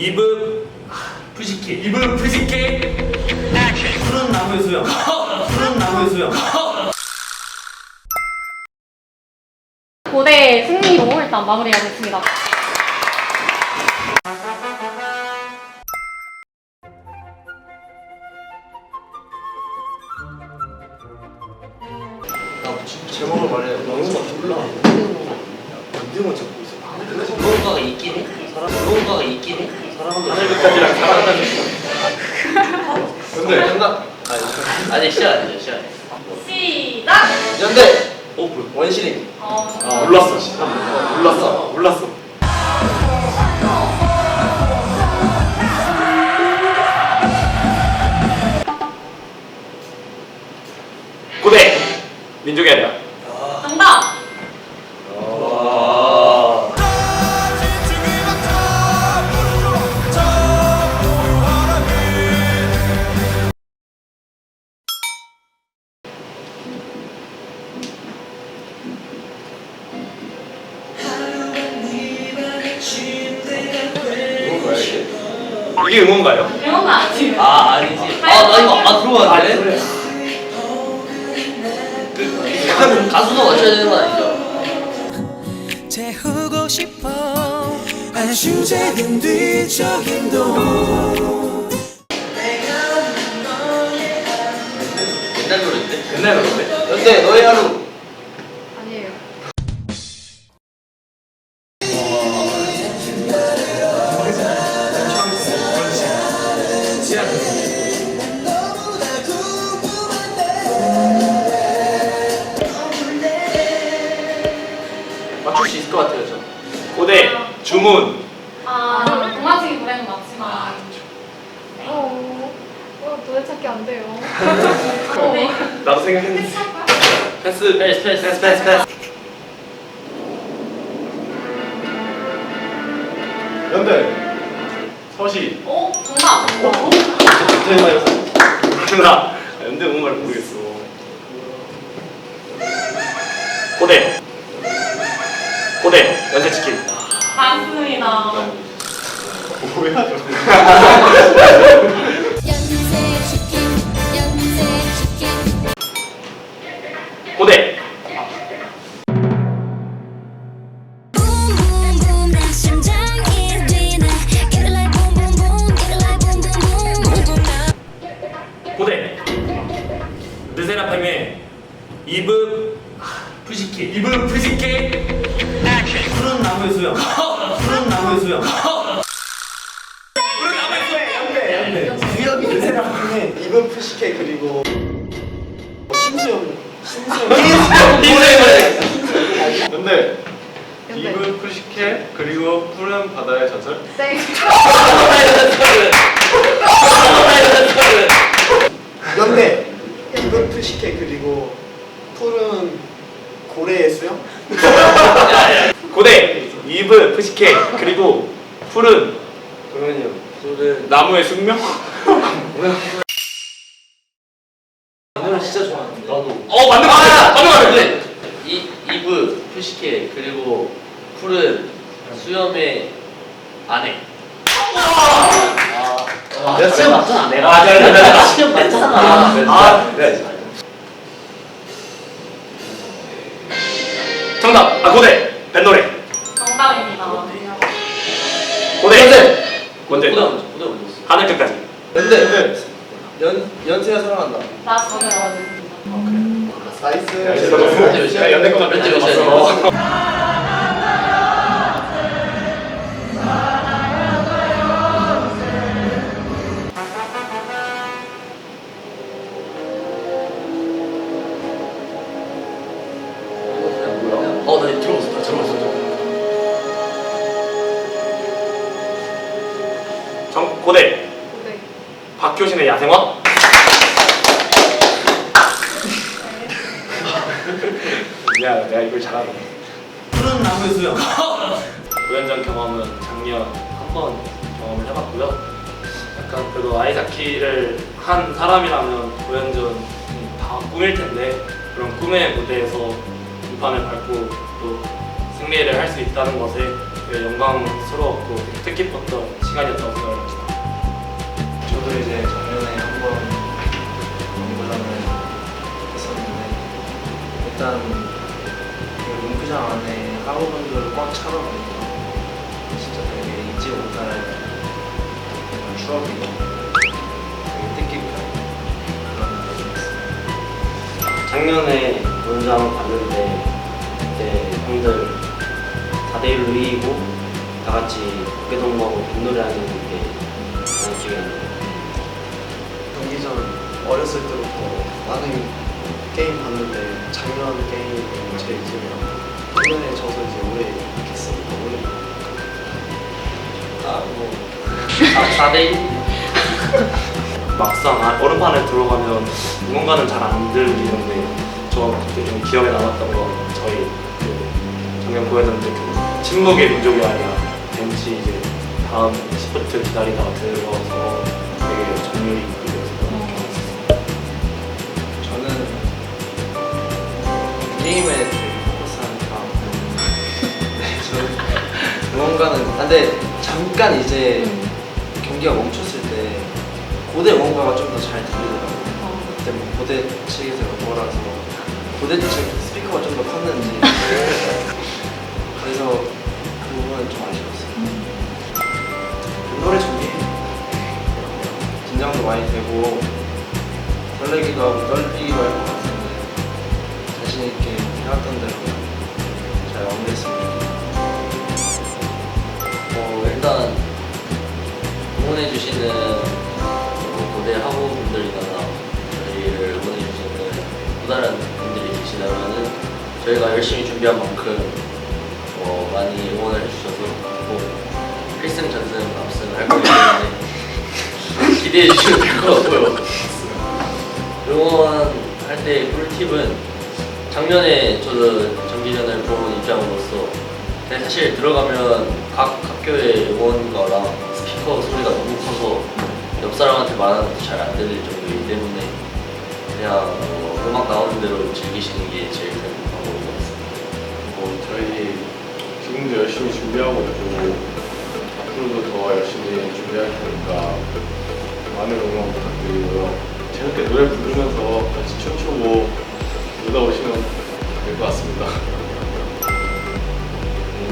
이브 푸시키. 이브 푸시키? 푸른 나무의 수영 푸른 나무의 수영 고대 승리로 일단 마무리가 됐습니다. 하늘까지랑 사랑한다는 근데 정답. 아니 시작 아니죠 시작 시작! 연대. 오픈. 원시림. 어, 아, 몰랐어 몰랐어 몰랐어 이게 응원가요? 이런 거 아니지? 아 아니지 아 나 이거 아 들어봤는데 그 가수도 맞춰야 되는 거 아니죠? 재우고 싶어 안심제된 뒤척임도 옛날 노래인데 옛날 노래인데 연대 너의 하루. 고대. 나도 생각했는데 패스 패스 패스 패스 패스 패스 연대. 서시. 오, 정답! 대마요. 나 연대 응원가를 모르겠어 고대 고대 연세치킨 맞습니다. 뭐야 저. boom 고대. 르세라핌의 이브 푸시키. 이브 푸시키. 푸른 나무의 수영 푸른 나무의 수영 푸른 나무의 수영 연대 연대 주혁이 르세라핌의 이번 푸시케 그리고 신수영 근데 이브 푸시케 그리고 푸른 바다의 전설 땡. 연대. 이브 푸시케 그리고 푸른 고래의 수영? 고대. 이브 푸시케 그리고 푸른 그러면요. 푸른 나무의 숙명 노래 진짜 좋아하는데 나도 어 맞는 거 같아 맞는 거 같아 근데 이 이브 푸시케 그리고 푸른 수염의 아내 아, 몇 수염 맞잖아. 내가 아, 네, 네, 네, 네. 수염 맞잖아. 아, 네. 정답. 아 고대. 뱃노래. 정답입니다. 고대. 고대 고대. 고대 먼저 고대 먼저 하늘 끝까지. 연대 연 연세가 사랑한다. 나 맞아요. 나이스 몇 시야? 연대 거만 몇 시, 고대. 고대. 박효신의 야생화 야 내가 이걸 잘하네. 푸른 나무의 수영. 고현전 경험은 작년 한 번 경험을 해봤고요. 약간 그래도 아이자키를 한 사람이라면 고현전 다 꿈일 텐데 그런 꿈의 무대에서 등판을 밟고 또 승리를 할 수 있다는 것에 영광스러웠고 뜻깊었던 시간이었다고 저도 이제 작년에 한번 농구장을 했었는데 일단 그 농구장 안에 하우분들 꽉 차가지고 진짜 되게 잊지 못할 그런 추억이고 되게 뜻깊은 그런 날이었어요. 작년에 농장 갔는데 그때 형들 4대1로 이기고 다 같이 고개동무하고 빈노래하는 게 기억이 나요. 경기 전 어렸을 때부터 많은 게임 봤는데 작년 게임이 제일 나요. 작년에 져서 이제 올해 이겼으니까 올해. 아뭐. 4대1 막상 아- 얼음판에 들어가면 응원가는 잘 안 들리는데 저 그때 좀 기억에 남았던 건 저희 그 작년 보여줬는데 그 침묵의 민족이 아니라 벤치 이제 다음 시프트 기다리다가 들어서 되게 정률이 이어 게임에 되게 포커스하니까 네 저는 응원가는 아, 근데 잠깐 이제 경기가 멈췄을 때 고대 응원가가 좀 더 잘 들리더라고요. 그때 뭐 고대 측에서 뭐라서 고대 측 스피커가 좀 더 컸는지. 그래서 그 부분은 좀 아쉬웠어요. 노래 준비해 긴장도 많이 되고 설레기도 하고 떨리기도 할것 같은데 자신 있게 해왔던 대로 잘 마무리했으면 좋겠다. 어, 일단 응원해주시는 뭐 고대 학우분들이나 저희를 응원해주시는 또 다른 분들이 계시다면은 저희가 열심히 준비한 만큼 어, 많이 응원을 해주셔서 꼭 필승 전승 압승 할 거기 때문에 기대해 주시면 될 것 같고요. 응원할 때 꿀팁은 작년에 저도 정기전을 본 입장으로서 사실 들어가면 각 학교의 응원가랑 스피커 소리가 너무 커서 옆 사람한테 말하는 것도 잘 안 들릴 정도이기 때문에 그냥 어, 음악 나오는 대로 즐기시는 게 제일 큰 방법인 것 같습니다. 뭐 저희 지금도 열심히 준비하고 있고 앞으로도 더 열심히 준비할 테니까 많은 응원 부탁드리고요. 재밌게 노래 부르면서 같이 춤추고 들다 오시면 될 것 같습니다.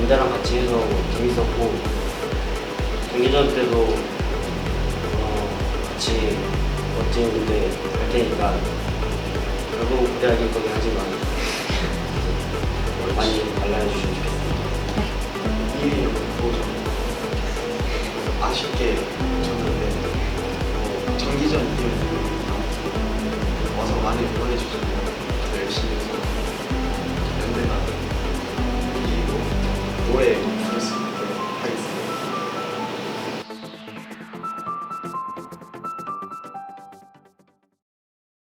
인자랑 같이 해서 뭐 재밌었고 경기전 때도 어, 같이 멋진 무대 할 테니까 결국 무대하기 거긴 하지만 많이 관람해 주시면 좋겠습니다. 1위 보죠. 아쉽게 졌는데 어, 정기전 이후에 와서 많이 응원해 주셨네요. appreciate you.